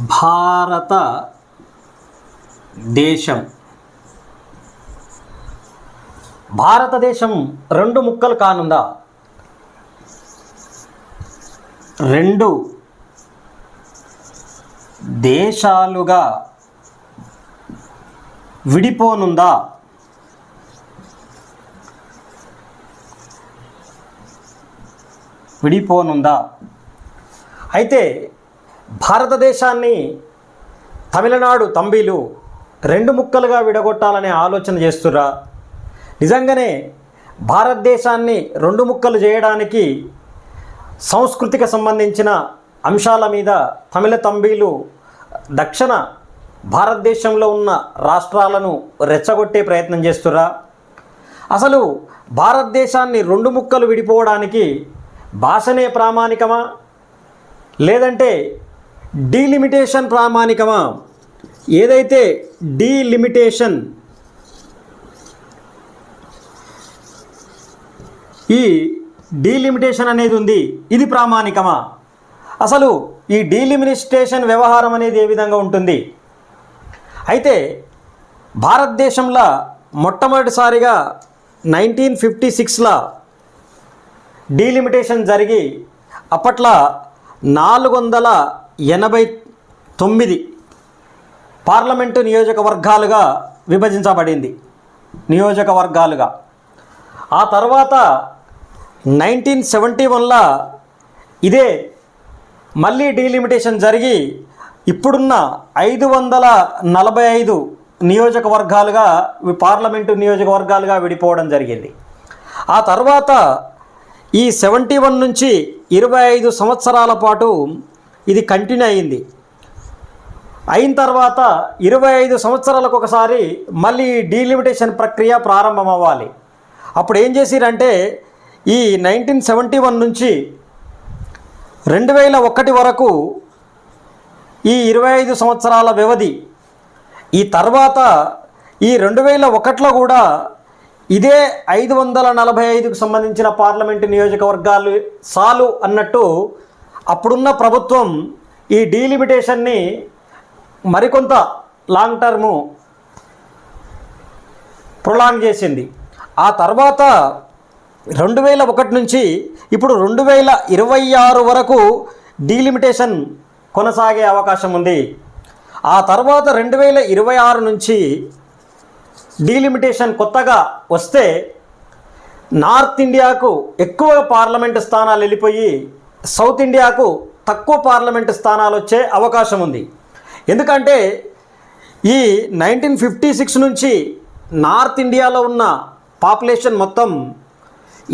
భారత దేశం. భారతదేశం రెండు ముక్కలు కానుందా? రెండు దేశాలుగా విడిపోనుందా? విడిపోనుందా? అయితే భారతదేశాన్ని తమిళనాడు తంబీలు రెండు ముక్కలుగా విడగొట్టాలనే ఆలోచన చేస్తురా నిజంగానే భారతదేశాన్ని రెండు ముక్కలు చేయడానికి సంస్కృతికి సంబంధించిన అంశాల మీద తమిళ తంబీలు దక్షిణ భారతదేశంలో ఉన్న రాష్ట్రాలను రెచ్చగొట్టే ప్రయత్నం చేస్తురా అసలు భారతదేశాన్ని రెండు ముక్కలు విడిపోవడానికి భాషనే ప్రామాణికమా? లేదంటే డీలిమిటేషన్ ప్రామాణికమా? ఏదైతే డీలిమిటేషన్ ఈ డీలిమిటేషన్ అనేది ఉంది ఇది ప్రామాణికమా? అసలు ఈ డీలిమిటేషన్ వ్యవహారం అనేది ఏ విధంగా ఉంటుంది? అయితే భారతదేశంలో మొట్టమొదటిసారిగా నైన్టీన్ ఫిఫ్టీ సిక్స్లో డీలిమిటేషన్ జరిగి అప్పట్లో నాలుగు వందల ఎనభై తొమ్మిది పార్లమెంటు నియోజకవర్గాలుగా విభజించబడింది. నియోజకవర్గాలుగా. ఆ తర్వాత నైన్టీన్ సెవెంటీ వన్లో ఇదే మళ్ళీ డీలిమిటేషన్ జరిగి ఇప్పుడున్న ఐదు వందల నలభై ఐదు నియోజకవర్గాలుగా పార్లమెంటు నియోజకవర్గాలుగా విడిపోవడం జరిగింది. ఆ తర్వాత ఈ సెవెంటీ వన్ నుంచి ఇరవై ఐదు సంవత్సరాల పాటు ఇది కంటిన్యూ అయింది. అయిన తర్వాత ఇరవై ఐదు సంవత్సరాలకు ఒకసారి మళ్ళీ డీలిమిటేషన్ ప్రక్రియ ప్రారంభం అవ్వాలి అప్పుడు ఏం చేసిరంటే ఈ నైన్టీన్ సెవెంటీ వన్ నుంచి రెండు వేల ఒకటి వరకు ఈ ఇరవై ఐదు సంవత్సరాల వ్యవధి ఈ తర్వాత ఈ రెండు వేల ఒకటిలో కూడా ఇదే ఐదు వందల నలభై ఐదుకు సంబంధించిన పార్లమెంటు నియోజకవర్గాలు సాలు అన్నట్టు అప్పుడున్న ప్రభుత్వం ఈ డీలిమిటేషన్ని మరికొంత లాంగ్ టర్ము ప్రొలాంగ్ చేసింది. ఆ తర్వాత రెండు వేల ఒకటి నుంచి ఇప్పుడు రెండు వేల ఇరవై ఆరు వరకు డీలిమిటేషన్ కొనసాగే అవకాశం ఉంది. ఆ తర్వాత రెండు వేల ఇరవై ఆరు నుంచి డీలిమిటేషన్ కొత్తగా వస్తే నార్త్ ఇండియాకు ఎక్కువ పార్లమెంటు స్థానాలు వెళ్ళిపోయి సౌత్ ఇండియాకు తక్కువ పార్లమెంటు స్థానాలు వచ్చే అవకాశం ఉంది. ఎందుకంటే ఈ నైన్టీన్ ఫిఫ్టీ సిక్స్ నుంచి నార్త్ ఇండియాలో ఉన్న పాపులేషన్ మొత్తం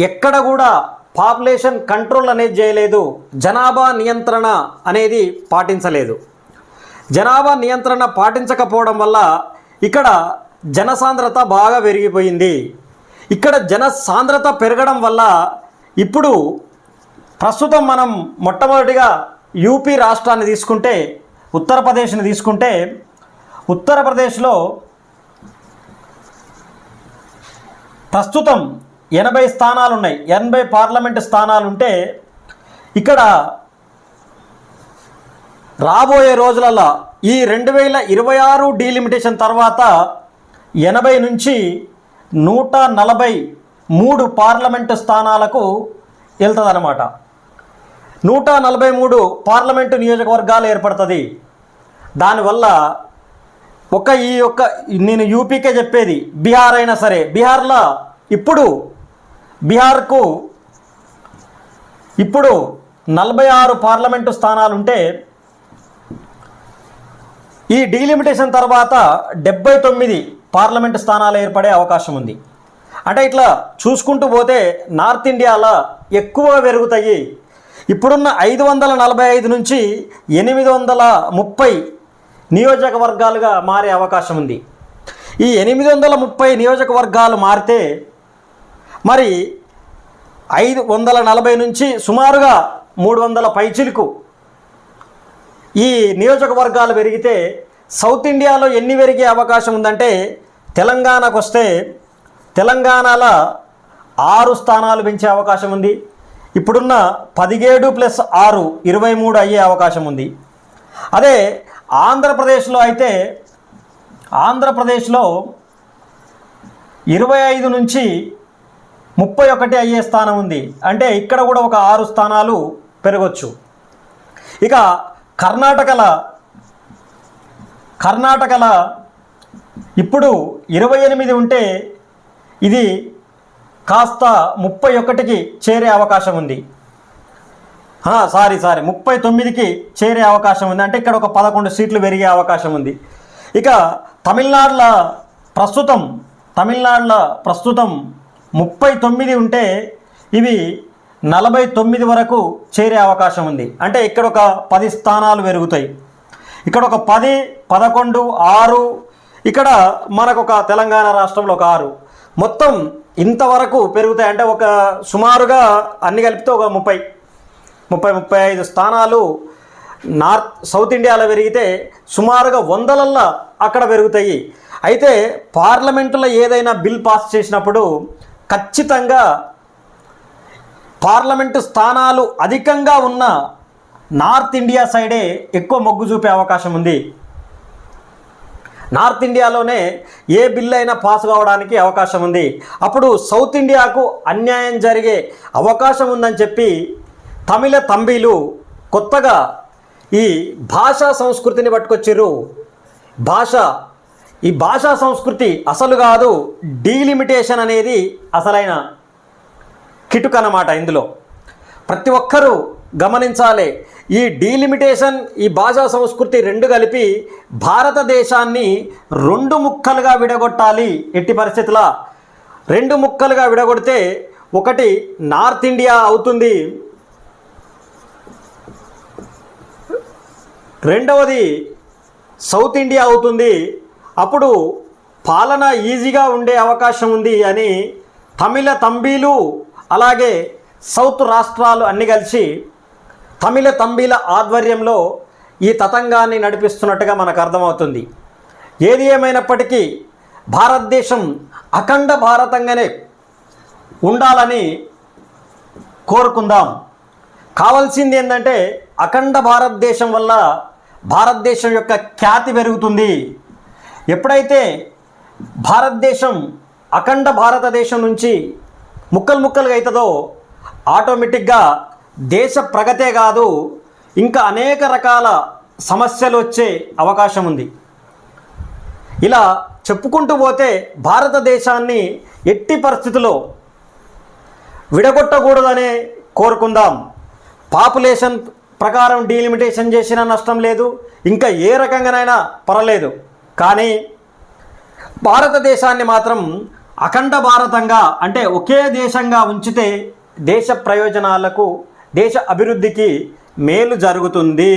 ఎక్కడ కూడా పాపులేషన్ కంట్రోల్ అనేది చేయలేదు. జనాభా నియంత్రణ అనేది పాటించలేదు. జనాభా నియంత్రణ పాటించకపోవడం వల్ల ఇక్కడ జనసాంద్రత బాగా పెరిగిపోయింది. ఇక్కడ జన సాంద్రత పెరగడం వల్ల ఇప్పుడు ప్రస్తుతం మనం మొట్టమొదటిగా యూపీ రాష్ట్రాన్ని తీసుకుంటే ఉత్తరప్రదేశ్ని తీసుకుంటే ఉత్తరప్రదేశ్లో ప్రస్తుతం ఎనభై స్థానాలు ఉన్నాయి ఎనభై పార్లమెంటు స్థానాలు ఉంటే ఇక్కడ రాబోయే రోజులలో ఈ రెండు వేల ఇరవై ఆరు డీలిమిటేషన్ తర్వాత ఎనభై నుంచి నూట నలభై మూడు పార్లమెంటు స్థానాలకు వెళ్తుందన్నమాట. నూట నలభై మూడు పార్లమెంటు నియోజకవర్గాలు ఏర్పడుతుంది. దానివల్ల ఒక ఈ యొక్క నేను యూపీకే చెప్పేది బీహార్ అయినా సరే బీహార్లో ఇప్పుడు బీహార్కు ఇప్పుడు నలభై ఆరు పార్లమెంటు స్థానాలుంటే ఈ డీలిమిటేషన్ తర్వాత డెబ్బై తొమ్మిది పార్లమెంటు స్థానాలు ఏర్పడే అవకాశం ఉంది. అంటే ఇట్లా చూసుకుంటూ పోతే నార్త్ ఇండియాలో ఎక్కువ పెరుగుతాయి ఇప్పుడున్న ఐదు వందల నలభై ఐదు నుంచి ఎనిమిది వందల ముప్పై నియోజకవర్గాలుగా మారే అవకాశం ఉంది. ఈ ఎనిమిది వందల ముప్పై నియోజకవర్గాలు మారితే మరి ఐదు వందల నలభై నుంచి సుమారుగా మూడు వందల పైచిలకు ఈ నియోజకవర్గాలు పెరిగితే సౌత్ ఇండియాలో ఎన్ని పెరిగే అవకాశం ఉందంటే తెలంగాణకు వస్తే తెలంగాణలో ఆరు స్థానాలు పెంచే అవకాశం ఉంది. ఇప్పుడున్న పదిహేడు ప్లస్ ఆరు ఇరవై మూడు అయ్యే అవకాశం ఉంది. అదే ఆంధ్రప్రదేశ్లో అయితే ఆంధ్రప్రదేశ్లో ఇరవై ఐదు నుంచి ముప్పై ఒకటి అయ్యే స్థానం ఉంది. అంటే ఇక్కడ కూడా ఒక ఆరు స్థానాలు పెరగచ్చు. ఇక కర్ణాటకల కర్ణాటకల ఇప్పుడు ఇరవై ఎనిమిది ఉంటే ఇది కాస్త ముప్పై ఒకటికి చేరే అవకాశం ఉంది. Sorry sorry. ముప్పై తొమ్మిదికి చేరే అవకాశం ఉంది. అంటే ఇక్కడ ఒక పదకొండు సీట్లు పెరిగే అవకాశం ఉంది. ఇక తమిళనాడులో ప్రస్తుతం తమిళనాడులో ప్రస్తుతం ముప్పై తొమ్మిది ఉంటే ఇవి నలభై తొమ్మిది వరకు చేరే అవకాశం ఉంది. అంటే ఇక్కడ ఒక పది స్థానాలు పెరుగుతాయి. ఇక్కడ ఒక పది పదకొండు ఆరు ఇక్కడ మనకు ఒక తెలంగాణ రాష్ట్రంలో ఒక ఆరు. మొత్తం ఇంతవరకు పెరుగుతాయి అంటే ఒక సుమారుగా అన్ని కలిపితే ఒక ముప్పై ముప్పై ముప్పై ఐదు స్థానాలు నార్త్ సౌత్ ఇండియాలో పెరిగితే సుమారుగా వందలల్లో అక్కడ పెరుగుతాయి. అయితే పార్లమెంటులో ఏదైనా బిల్ పాస్ చేసినప్పుడు ఖచ్చితంగా పార్లమెంటు స్థానాలు అధికంగా ఉన్న నార్త్ ఇండియా సైడే ఎక్కువ మొగ్గు చూపే అవకాశం ఉంది. నార్త్ ఇండియాలోనే ఏ బిల్ అయినా పాస్ కావడానికి అవకాశం ఉంది. అప్పుడు సౌత్ ఇండియాకు అన్యాయం జరిగే అవకాశం ఉందని చెప్పి తమిళ తంబీలు కొత్తగా ఈ భాషా సంస్కృతిని పట్టుకొచ్చిర్రు. భాష ఈ భాషా సంస్కృతి అసలు కాదు డీలిమిటేషన్ అనేది అసలైన కిటుక్ ఇందులో. ప్రతి ఒక్కరూ గమనించాలి. ఈ డీలిమిటేషన్ ఈ భాషా సంస్కృతి రెండు కలిపి భారతదేశాన్ని రెండు ముక్కలుగా విడగొట్టాలి ఎట్టి పరిస్థితుల. రెండు ముక్కలుగా విడగొడితే ఒకటి నార్త్ ఇండియా అవుతుంది. రెండవది సౌత్ ఇండియా అవుతుంది. అప్పుడు పాలన ఈజీగా ఉండే అవకాశం ఉంది అని తమిళ తంబీలు అలాగే సౌత్ రాష్ట్రాలు అన్ని కలిసి తమిళ తంబీల ఆధ్వర్యంలో ఈ తతంగాన్ని నడిపిస్తున్నట్టుగా మనకు అర్థమవుతుంది. ఏది ఏమైనప్పటికీ భారతదేశం అఖండ భారతంగానే ఉండాలని కోరుకుందాం. కావాల్సింది ఏంటంటే అఖండ భారతదేశం వల్ల భారతదేశం యొక్క ఖ్యాతి పెరుగుతుంది. ఎప్పుడైతే భారతదేశం అఖండ భారతదేశం నుంచి ముక్కలు ముక్కలుగా అవుతుందో ఆటోమేటిక్గా దేశ ప్రగతే కాదు ఇంకా అనేక రకాల సమస్యలు వచ్చే అవకాశం ఉంది. ఇలా చెప్పుకుంటూ పోతే భారతదేశాన్ని ఎట్టి పరిస్థితుల్లో విడగొట్టకూడదనే కోరుకుందాం. పాపులేషన్ ప్రకారం డీలిమిటేషన్ చేసినా నష్టం లేదు ఇంకా ఏ రకంగానైనా పర్వాలేదు. కానీ భారతదేశాన్ని మాత్రం అఖండ భారతంగా అంటే ఒకే దేశంగా ఉంచితే దేశ ప్రయోజనాలకు దేశ అభివృద్ధికి మేలు జరుగుతుంది.